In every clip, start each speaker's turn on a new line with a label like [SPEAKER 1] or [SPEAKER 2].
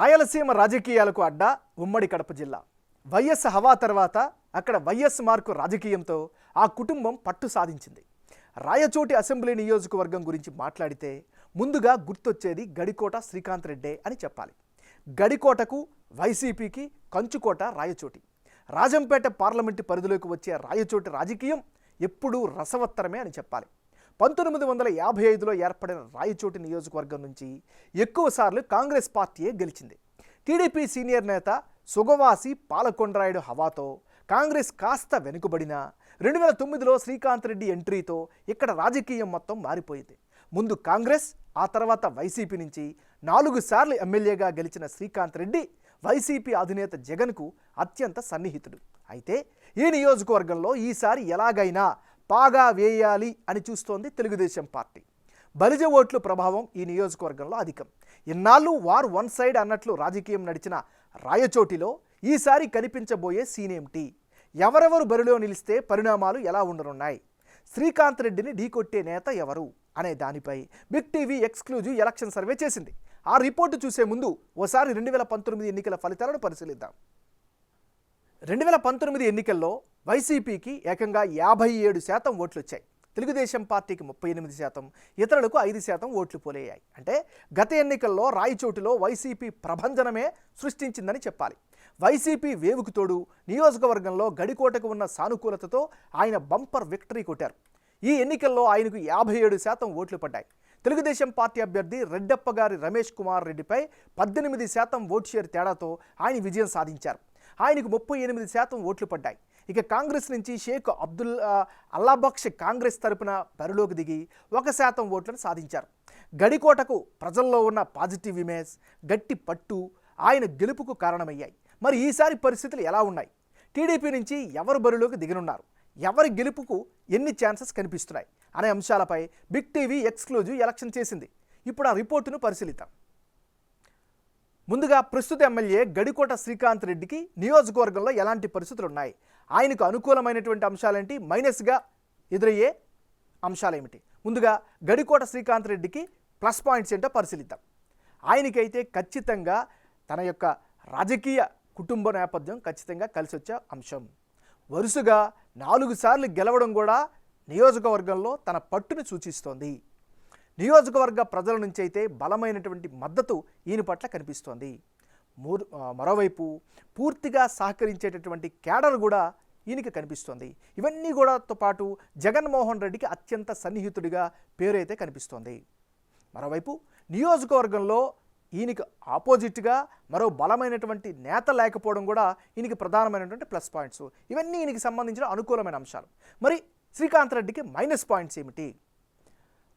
[SPEAKER 1] రాయలసీమ రాజకీయాలకు అడ్డా ఉమ్మడి కడప జిల్లా. వైఎస్ హవా తర్వాత అక్కడ వైఎస్ మార్కు రాజకీయంతో ఆ కుటుంబం పట్టు సాధించింది. రాయచోటి అసెంబ్లీ నియోజకవర్గం గురించి మాట్లాడితే ముందుగా గుర్తొచ్చేది గడికోట శ్రీకాంత్ రెడ్డే అని చెప్పాలి. గడికోటకు వైసీపీకి కంచుకోట రాయచోటి. రాజంపేట పార్లమెంటు పరిధిలోకి వచ్చే రాయచోటి రాజకీయం ఎప్పుడూ రసవత్తరమే అని చెప్పాలి. పంతొమ్మిది వందల యాభై ఐదులో ఏర్పడిన రాయచోటి నియోజకవర్గం నుంచి ఎక్కువసార్లు కాంగ్రెస్ పార్టీయే గెలిచింది. టీడీపీ సీనియర్ నేత సుగవాసి పాలకొండరాయుడు హవాతో కాంగ్రెస్ కాస్త వెనుకబడిన రెండు వేల తొమ్మిదిలో శ్రీకాంత్ రెడ్డి ఎంట్రీతో ఇక్కడ రాజకీయం మొత్తం మారిపోయింది. ముందు కాంగ్రెస్ ఆ తర్వాత వైసీపీ నుంచి నాలుగు సార్లు ఎమ్మెల్యేగా గెలిచిన శ్రీకాంత్ రెడ్డి వైసీపీ అధినేత జగన్కు అత్యంత సన్నిహితుడు. అయితే ఈ నియోజకవర్గంలో ఈసారి ఎలాగైనా పాగా వేయాలి అని చూస్తోంది తెలుగుదేశం పార్టీ. బలిజ ఓట్ల ప్రభావం ఈ నియోజకవర్గంలో అధికం. ఇన్నాళ్ళు వార్ వన్ సైడ్ అన్నట్లు రాజకీయం నడిచిన రాయచోటిలో ఈసారి కనిపించబోయే సీనేమిటి ఎవరెవరు బరిలో నిలిస్తే పరిణామాలు ఎలా ఉండనున్నాయి? శ్రీకాంత్ రెడ్డిని ఢీకొట్టే నేత ఎవరు? అనే దానిపై big TV exclusive election survey చేసింది. ఆ రిపోర్టు చూసే ముందు ఓసారి రెండు వేల పంతొమ్మిది ఎన్నికల ఫలితాలను పరిశీలిద్దాం. రెండు వేల పంతొమ్మిది ఎన్నికల్లో వైసీపీకి ఏకంగా యాభై ఏడు శాతం ఓట్లు వచ్చాయి తెలుగుదేశం పార్టీకి ముప్పై ఎనిమిది శాతం ఇతరులకు ఐదు శాతం ఓట్లు పోలయ్యాయి. అంటే గత ఎన్నికల్లో రాయచోటిలో వైసీపీ ప్రభంజనమే సృష్టించిందని చెప్పాలి. వైసీపీ వేవుకు తోడు నియోజకవర్గంలో గడికోటకు ఉన్న సానుకూలతతో ఆయన బంపర్ విక్టరీ కొట్టారు. ఈ ఎన్నికల్లో ఆయనకు యాభై ఏడు శాతం ఓట్లు పడ్డాయి. తెలుగుదేశం పార్టీ అభ్యర్థి రెడ్డప్ప గారి రమేష్ కుమార్ రెడ్డిపై పద్దెనిమిది శాతం ఓట్ షేర్ తేడాతో ఆయన విజయం సాధించారు. ఆయనకు ముప్పై ఎనిమిది శాతం ఓట్లు పడ్డాయి. ఇక కాంగ్రెస్ నుంచి షేక్ అబ్దుల్ అల్లాబక్ష్ కాంగ్రెస్ తరపున బరిలోకి దిగి ఒక శాతం ఓట్లను సాధించారు. గడికోటకు ప్రజల్లో ఉన్న పాజిటివ్ ఇమేజ్ గట్టి పట్టు ఆయన గెలుపుకు కారణమయ్యాయి. మరి ఈసారి పరిస్థితులు ఎలా ఉన్నాయి? టీడీపీ నుంచి ఎవరు బరిలోకి దిగనున్నారు? ఎవరి గెలుపుకు ఎన్ని ఛాన్సెస్ కనిపిస్తున్నాయి? అనే అంశాలపై బిగ్ టీవీ ఎక్స్క్లూజివ్ ఎలక్షన్ చేసింది. ఇప్పుడు ఆ రిపోర్టును పరిశీలిద్దాం. ముందుగా ప్రస్తుత ఎమ్మెల్యే గడికోట శ్రీకాంత్ రెడ్డికి నియోజకవర్గంలో ఎలాంటి పరిస్థితులు ఉన్నాయి ఆయనకు అనుకూలమైనటువంటి అంశాలేంటి? మైనస్గా ఎదురయ్యే అంశాలేమిటి? ముందుగా గడికోట శ్రీకాంత్ రెడ్డికి ప్లస్ పాయింట్స్ ఏంటో పరిశీలిద్దాం. ఆయనకైతే ఖచ్చితంగా తన యొక్క రాజకీయ కుటుంబ నేపథ్యం ఖచ్చితంగా కలిసి వచ్చే అంశం. వరుసగా నాలుగు సార్లు గెలవడం కూడా నియోజకవర్గంలో తన పట్టును సూచిస్తోంది. నియోజకవర్గ ప్రజల నుంచి అయితే బలమైనటువంటి మద్దతు ఈయన పట్ల కనిపిస్తోంది. మూర్ మరోవైపు పూర్తిగా సహకరించేటటువంటి కేడర్ కూడా ఈయనకి కనిపిస్తోంది. ఇవన్నీ కూడాతో పాటు జగన్మోహన్ రెడ్డికి అత్యంత సన్నిహితుడిగా పేరైతే కనిపిస్తోంది. మరోవైపు నియోజకవర్గంలో ఈయనకి ఆపోజిట్గా మరో బలమైనటువంటి నేత లేకపోవడం కూడా ఈయనకి ప్రధానమైనటువంటి ప్లస్ పాయింట్స్. ఇవన్నీ ఈయనకి సంబంధించిన అనుకూలమైన అంశాలు. మరి శ్రీకాంత్ రెడ్డికి మైనస్ పాయింట్స్ ఏమిటి?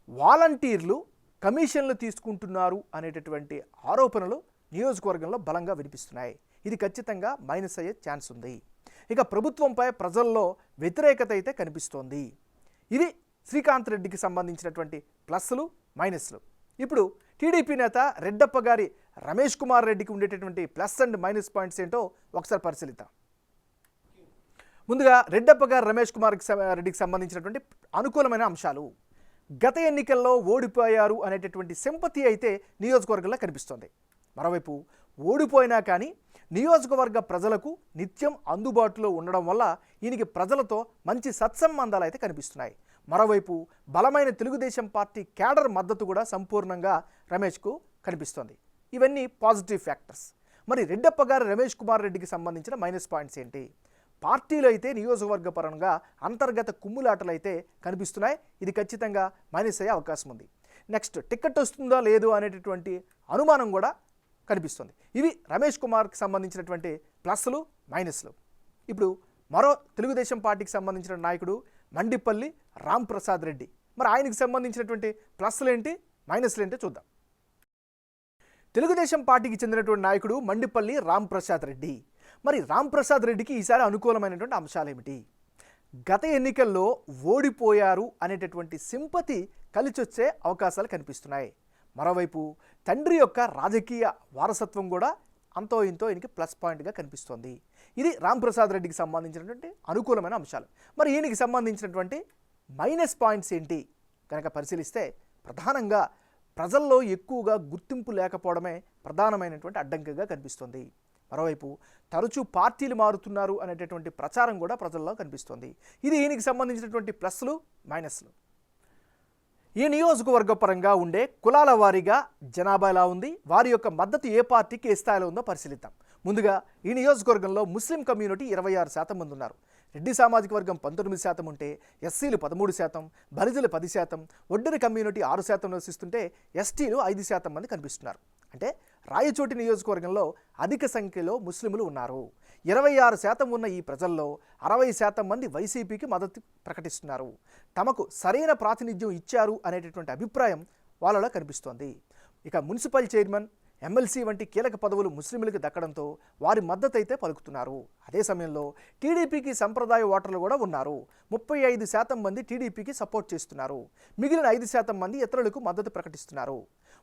[SPEAKER 1] వాలంటీర్లు కమిషన్లు తీసుకుంటున్నారు అనేటటువంటి ఆరోపణలు నియోజకవర్గంలో బలంగా వినిపిస్తున్నాయి. ఇది ఖచ్చితంగా మైనస్ అయ్యే ఛాన్స్ ఉంది. ఇక ప్రభుత్వంపై ప్రజల్లో వ్యతిరేకత అయితే కనిపిస్తోంది. ఇది శ్రీకాంత్ రెడ్డికి సంబంధించినటువంటి ప్లస్లు మైనస్లు. ఇప్పుడు టీడీపీ నేత రెడ్డప్ప గారి రమేష్ కుమార్ రెడ్డికి ఉండేటటువంటి ప్లస్ అండ్ మైనస్ పాయింట్స్ ఏంటో ఒకసారి పరిశీలిద్దాం. ముందుగా రెడ్డప్ప గారు రమేష్ కుమార్ రెడ్డికి సంబంధించినటువంటి అనుకూలమైన అంశాలు. గత ఎన్నికల్లో ఓడిపోయారు అనేటటువంటి సింపతి అయితే నియోజకవర్గంలో కనిపిస్తోంది. మరోవైపు ఓడిపోయినా కానీ నియోజకవర్గ ప్రజలకు నిత్యం అందుబాటులో ఉండడం వల్ల ఈయనకి ప్రజలతో మంచి సత్సంబంధాలు అయితే కనిపిస్తున్నాయి. మరోవైపు బలమైన తెలుగుదేశం పార్టీ క్యాడర్ మద్దతు కూడా సంపూర్ణంగా రమేష్కు కనిపిస్తోంది. ఇవన్నీ పాజిటివ్ ఫ్యాక్టర్స్. మరి రెడ్డప్ప గారు రమేష్ కుమార్ రెడ్డికి సంబంధించిన మైనస్ పాయింట్స్ ఏంటి? పార్టీలో అయితే నియోజకవర్గ పరంగా అంతర్గత కుమ్ములాటలు అయితే కనిపిస్తున్నాయి. ఇది ఖచ్చితంగా మైనస్ అయ్యే అవకాశం ఉంది. నెక్స్ట్ టికెట్ వస్తుందా లేదు అనేటటువంటి అనుమానం కూడా కనిపిస్తుంది. ఇవి రమేష్ కుమార్కి సంబంధించినటువంటి ప్లస్లు మైనస్లు. ఇప్పుడు మరో తెలుగుదేశం పార్టీకి సంబంధించిన నాయకుడు మండిపల్లి రామ్ ప్రసాద్ రెడ్డి. మరి ఆయనకి సంబంధించినటువంటి ప్లస్లు ఏంటి మైనస్లు ఏంటో చూద్దాం. తెలుగుదేశం పార్టీకి చెందినటువంటి నాయకుడు మండిపల్లి రామ్ ప్రసాద్ రెడ్డి. మరి రాంప్రసాద్ రెడ్డికి ఈసారి అనుకూలమైనటువంటి అంశాలు ఏమిటి? గత ఎన్నికల్లో ఓడిపోయారు అనేటటువంటి సింపతి కలిసొచ్చే అవకాశాలు కనిపిస్తున్నాయి. మరోవైపు తండ్రి యొక్క రాజకీయ వారసత్వం కూడా అంతో ఇంతో ఈయనకి ప్లస్ పాయింట్గా కనిపిస్తోంది. ఇది రాంప్రసాద్ రెడ్డికి సంబంధించినటువంటి అనుకూలమైన అంశాలు. మరి ఈయనకి సంబంధించినటువంటి మైనస్ పాయింట్స్ ఏంటి? కనుక పరిశీలిస్తే ప్రధానంగా ప్రజల్లో ఎక్కువగా గుర్తింపు లేకపోవడమే ప్రధానమైనటువంటి అడ్డంకిగా కనిపిస్తుంది. మరోవైపు తరచూ పార్టీలు మారుతున్నారు అనేటటువంటి ప్రచారం కూడా ప్రజల్లో కనిపిస్తుంది. ఇది ఈయనకి సంబంధించినటువంటి ప్లస్లు మైనస్లు. ఈ నియోజకవర్గ పరంగా ఉండే కులాల వారీగా జనాభా ఎలా ఉంది? వారి యొక్క మద్దతు ఏ పార్టీకి ఏ స్థాయిలో ఉందో పరిశీలిద్దాం. ముందుగా ఈ నియోజకవర్గంలో ముస్లిం కమ్యూనిటీ ఇరవై ఆరు శాతం మంది ఉన్నారు. రెడ్డి సామాజిక వర్గం పంతొమ్మిది శాతం ఉంటే ఎస్సీలు పదమూడు శాతం బలిజలు పది శాతం ఒడ్డరి కమ్యూనిటీ ఆరు శాతం నివసిస్తుంటే ఎస్టీలు ఐదు శాతం మంది కనిపిస్తున్నారు. అంటే రాయచోటి నియోజకవర్గంలో అధిక సంఖ్యలో ముస్లింలు ఉన్నారు. ఇరవై ఆరు శాతం ఉన్న ఈ ప్రజల్లో అరవై శాతం మంది వైసీపీకి మద్దతు ప్రకటిస్తున్నారు. తమకు సరైన ప్రాతినిధ్యం ఇచ్చారు అనేటటువంటి అభిప్రాయం వాళ్ళలో కనిపిస్తోంది. ఇక మున్సిపల్ చైర్మన్ ఎమ్మెల్సీ వంటి కీలక పదవులు ముస్లింలకు దక్కడంతో వారి మద్దతు అయితే పలుకుతున్నారు. అదే సమయంలో టీడీపీకి సంప్రదాయ ఓటర్లు కూడా ఉన్నారు. ముప్పై ఐదు శాతం మంది టీడీపీకి సపోర్ట్ చేస్తున్నారు. మిగిలిన ఐదు శాతం మంది ఇతరులకు మద్దతు ప్రకటిస్తున్నారు.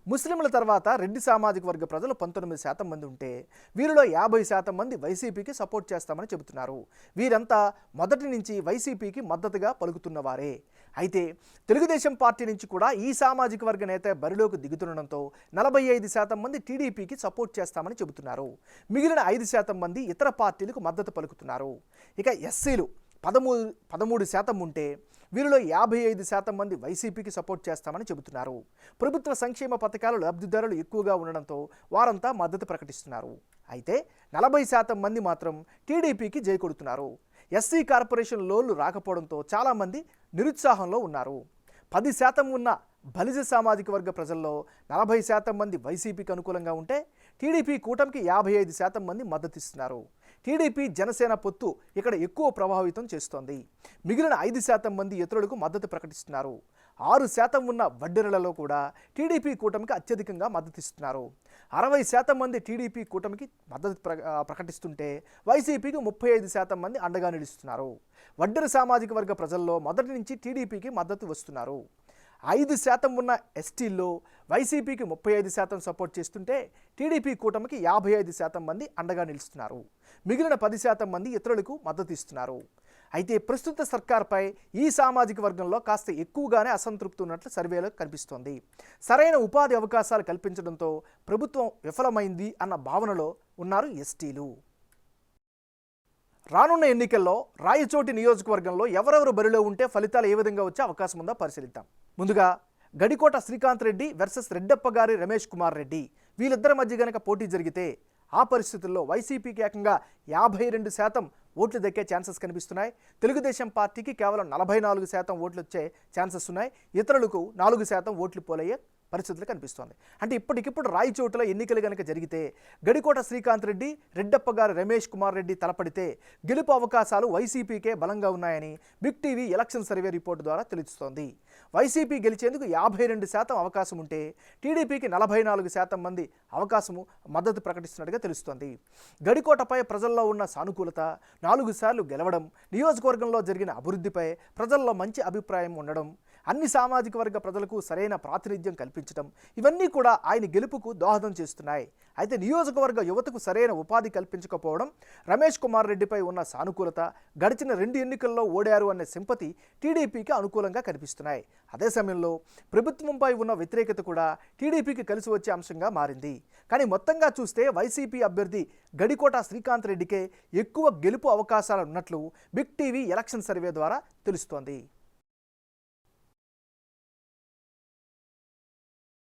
[SPEAKER 1] ముస్లింల తర్వాత రెడ్డి సామాజిక వర్గ ప్రజలు పంతొమ్మిది శాతం మంది ఉంటే వీరిలో యాభై శాతం మంది వైసీపీకి సపోర్ట్ చేస్తామని చెబుతున్నారు. వీరంతా మొదటి నుంచి వైసీపీకి మద్దతుగా పలుకుతున్నవారే. అయితే తెలుగుదేశం పార్టీ నుంచి కూడా ఈ సామాజిక వర్గ నేత బరిలోకి దిగుతుండడంతో నలభై ఐదు శాతం మంది టీడీపీకి సపోర్ట్ చేస్తామని చెబుతున్నారు. మిగిలిన ఐదు శాతం మంది ఇతర పార్టీలకు మద్దతు పలుకుతున్నారు. ఇక ఎస్సీలు పదమూడు పదమూడు శాతం ఉంటే వీరిలో యాభై ఐదు శాతం మంది వైసీపీకి సపోర్ట్ చేస్తామని చెబుతున్నారు. ప్రభుత్వ సంక్షేమ పథకాలు లబ్ధిదారులు ఎక్కువగా ఉండడంతో వారంతా మద్దతు ప్రకటిస్తున్నారు. అయితే నలభై శాతం మంది మాత్రం టీడీపీకి జై కొడుతున్నారు. ఎస్సీ కార్పొరేషన్ లోన్లు రాకపోవడంతో చాలామంది నిరుత్సాహంలో ఉన్నారు. పది శాతం ఉన్న బలిజ సామాజిక వర్గ ప్రజల్లో నలభై శాతం మంది వైసీపీకి అనుకూలంగా ఉంటే టీడీపీ కూటమికి యాభై ఐదు శాతం మంది మద్దతిస్తున్నారు. టీడీపీ జనసేన పొత్తు ఇక్కడ ఎక్కువ ప్రభావితం చేస్తోంది. మిగిలిన ఐదు శాతం మంది ఇతరులకు మద్దతు ప్రకటిస్తున్నారు. ఆరు శాతం ఉన్న వడ్డెరలలో కూడా టీడీపీ కూటమికి అత్యధికంగా మద్దతిస్తున్నారు. అరవై శాతం మంది టీడీపీ కూటమికి మద్దతు ప్ర ప్రకటిస్తుంటే వైసీపీకి ముప్పై ఐదు శాతం మంది అండగా నిలుస్తున్నారు. వడ్డెర సామాజిక వర్గ ప్రజల్లో మొదటి నుంచి టీడీపీకి మద్దతు వస్తున్నారు. ఐదు శాతం ఉన్న ఎస్టీల్లో వైసీపీకి ముప్పై ఐదు శాతం సపోర్ట్ చేస్తుంటే టీడీపీ కూటమికి యాభై ఐదు శాతం మంది అండగా నిలుస్తున్నారు. మిగిలిన పది శాతం మంది ఇతరులకు మద్దతు ఇస్తున్నారు. అయితే ప్రస్తుత సర్కార్పై ఈ సామాజిక వర్గంలో కాస్త ఎక్కువగానే అసంతృప్తి ఉన్నట్లు సర్వేలో కనిపిస్తోంది. సరైన ఉపాధి అవకాశాలు కల్పించడంతో ప్రభుత్వం విఫలమైంది అన్న భావనలో ఉన్నారు ఎస్టీలు. రానున్న ఎన్నికల్లో రాయచోటి నియోజకవర్గంలో ఎవరెవరు బరిలో ఉంటే ఫలితాలు ఏ విధంగా వచ్చే అవకాశం ఉందో పరిశీలిద్దాం. ముందుగా గడికోట శ్రీకాంత్ రెడ్డి వర్సెస్ రెడ్డప్ప గారి రమేష్ కుమార్ రెడ్డి. వీళ్ళిద్దరి మధ్య గనక పోటీ జరిగితే ఆ పరిస్థితుల్లో వైసీపీకి ఏకంగా యాభై రెండు శాతం ఓట్లు దక్కే ఛాన్సెస్ కనిపిస్తున్నాయి. తెలుగుదేశం పార్టీకి కేవలం నలభై నాలుగు శాతం ఓట్లు వచ్చే ఛాన్సెస్ ఉన్నాయి. ఇతరులకు నాలుగు శాతం ఓట్లు పోలయ్యే పరిస్థితులు కనిపిస్తోంది. అంటే ఇప్పటికిప్పుడు రాయచోటులో ఎన్నికలు కనుక జరిగితే గడికోట శ్రీకాంత్ రెడ్డి రెడ్డప్ప గారు రమేష్ కుమార్ రెడ్డి తలపడితే గెలుపు అవకాశాలు వైసీపీకే బలంగా ఉన్నాయని big TV election survey report ద్వారా తెలుస్తోంది. వైసీపీ గెలిచేందుకు యాభై రెండు శాతం అవకాశం ఉంటే టీడీపీకి నలభై నాలుగు శాతం మంది అవకాశము మద్దతు ప్రకటిస్తున్నట్టుగా తెలుస్తోంది. గడికోటపై ప్రజల్లో ఉన్న సానుకూలత నాలుగు సార్లు గెలవడం నియోజకవర్గంలో జరిగిన అభివృద్ధిపై ప్రజల్లో మంచి అభిప్రాయం ఉండడం అన్ని సామాజిక వర్గ ప్రజలకు సరైన ప్రాతినిధ్యం కల్పించడం ఇవన్నీ కూడా ఆయన గెలుపుకు దోహదం చేస్తున్నాయి. అయితే నియోజకవర్గ యువతకు సరైన ఉపాధి కల్పించకపోవడం రమేష్ కుమార్ రెడ్డిపై ఉన్న సానుకూలత గడిచిన రెండు ఎన్నికల్లో ఓడారు అనే సింపతి టీడీపీకి అనుకూలంగా కనిపిస్తున్నాయి. అదే సమయంలో ప్రభుత్వంపై ఉన్న వ్యతిరేకత కూడా టీడీపీకి కలిసి వచ్చే అంశంగా మారింది. కానీ మొత్తంగా చూస్తే వైసీపీ అభ్యర్థి గడికోట శ్రీకాంత్ రెడ్డికే ఎక్కువ గెలుపు అవకాశాలు ఉన్నట్లు బిగ్ టీవీ ఎలక్షన్ సర్వే ద్వారా తెలుస్తోంది.